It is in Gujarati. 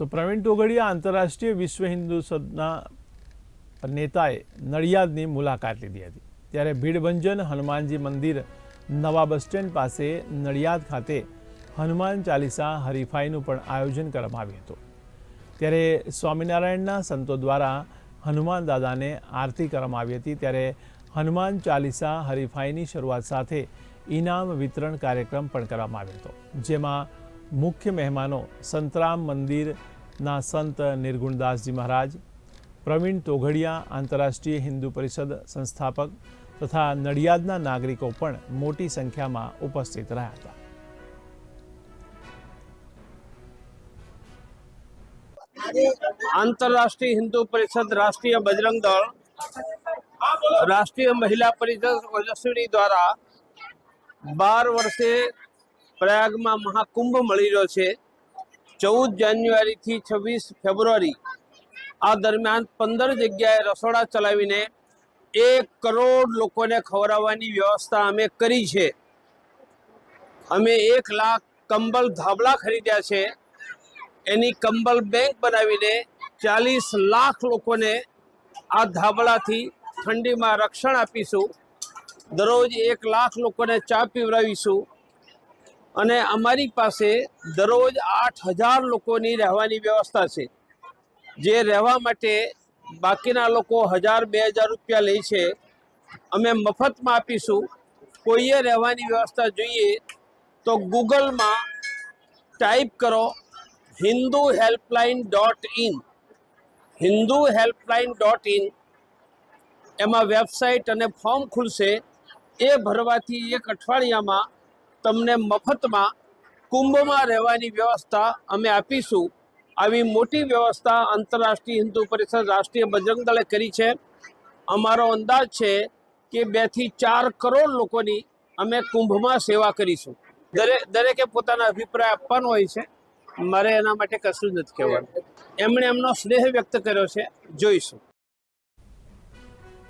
તો પ્રવીણ તોગડિયા આંતરરાષ્ટ્રીય વિશ્વ હિન્દુ સદના નેતાએ નડિયાદની મુલાકાત લીધી હતી. ત્યારે ભીડભંજન હનુમાનજી મંદિર નવા બસ સ્ટેન્ડ પાસે નડિયાદ ખાતે હનુમાન ચાલીસા હરીફાઈનું પણ આયોજન કરવામાં આવ્યું હતું. ત્યારે સ્વામિનારાયણના સંતો દ્વારા હનુમાન દાદાને આરતી કરવામાં આવી હતી. ત્યારે હનુમાન ચાલીસા હરીફાઈની શરૂઆત સાથે ઇનામ વિતરણ કાર્યક્રમ પણ કરવામાં આવ્યો હતો, જેમાં મુખ્ય મહેમાનો સંતરામ મંદિરના સંત નિર્ગુણદાસજી મહારાજ, પ્રવીણ તોઘડિયા આંતરરાષ્ટ્રીય હિન્દુ પરિષદ સંસ્થાપક તથા નડિયાદના નાગરિકો પણ મોટી સંખ્યામાં ઉપસ્થિત રહ્યા હતા. આંતરરાષ્ટ્રીય હિન્દુ પરિષદ રાષ્ટ્રીય બજરંગ દળ, રાષ્ટ્રીય મહિલા પરિષદ ઓજસ્વી દ્વારા બાર વર્ષે પ્રયાગમાં મહાકુંભ મળી રહ્યો છે. ચૌદ જાન્યુઆરીથી છવ્વીસ ફેબ્રુઆરી આ દરમિયાન પંદર જગ્યાએ રસોડા ચલાવીને એક કરોડ લોકોને ખવડાવવાની વ્યવસ્થા અમે કરી છે. અમે એક લાખ કંબલ ધાબળા ખરીદ્યા છે. એની કંબલ બેંક બનાવીને ચાલીસ લાખ લોકોને આ ધાબળાથી ઠંડીમાં રક્ષણ આપીશું. દરરોજ એક લાખ લોકોને ચા પીવડાવીશું. અને અમારી પાસે દરરોજ આઠ હજાર લોકોની રહેવાની વ્યવસ્થા છે. જે રહેવા માટે બાકીના લોકો હજાર બે હજાર રૂપિયા લે છે. અમે મફતમાં આપીશું. કોઈએ રહેવાની વ્યવસ્થા જોઈએ તો ગૂગલમાં ટાઈપ કરો Hindu helpline dot in. Hindu helpline dot in. એમાં વેબસાઇટ અને ફોર્મ ખુલશે. એ ભરવાથી એક અઠવાડિયામાં તમને મફતમાં કુંભમાં રહેવાની વ્યવસ્થા અમે આપીશું. આવી મોટી વ્યવસ્થા આંતરરાષ્ટ્રીય હિન્દુ પરિષદ રાષ્ટ્રીય બજરંગ દળે કરી છે. અમારો અંદાજ છે કે બેથી ચાર કરોડ લોકોની અમે કુંભમાં સેવા કરીશું. દરેક દરેકે પોતાના અભિપ્રાય આપવાનો હોય છે. મારે એના માટે કશું જ નથી કહેવાનું. એમણે એમનો સ્નેહ વ્યક્ત કર્યો છે. જોઈશું.